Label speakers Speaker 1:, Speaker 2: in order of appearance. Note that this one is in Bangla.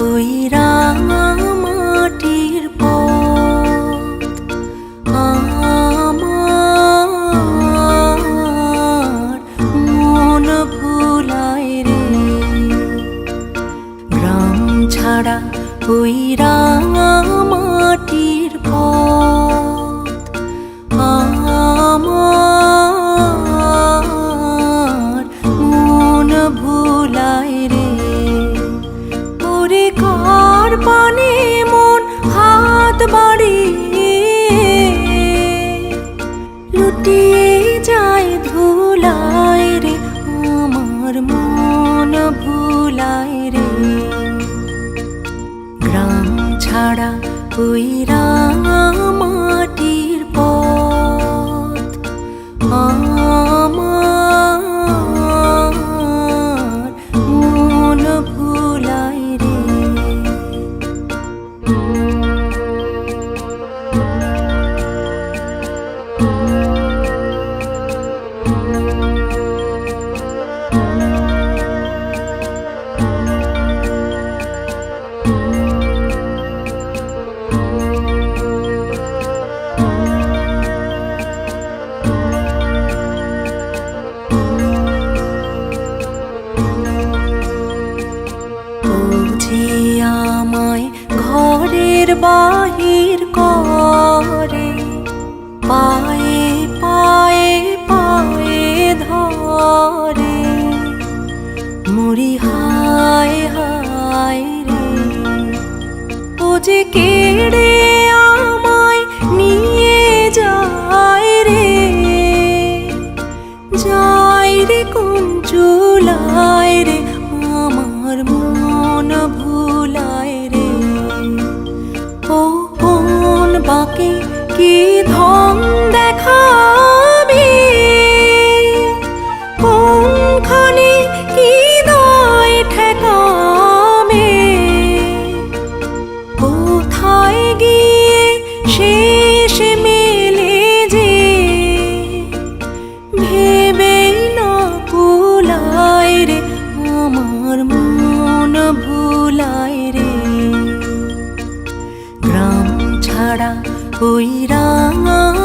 Speaker 1: ওই রাঙা মাটির পথ। আমার মন ভুলায় রে। গ্রাম ছাড়া ওই মাটির পথ। কার মন হাত বাড়িয়ে লুটিয়ে যায় ধুলায় রে, আমার মন ভুলায় রে। গ্রাম ছাড়া ওই রাঙা বাহির করে পায়ে পায়ে পায়ে ধরে। মুড়ি হায় হায় রে ও যে কেড়ে কি ধন দেখাবি? কোনখানে কি দয় ঠেকাবে? কোথায় গিয়ে শেষ মেলে যে? ভেবেই না কুলায় রে, আমার মন ভুলায় রে। গ্রাম ছাড়া ওই রাঙা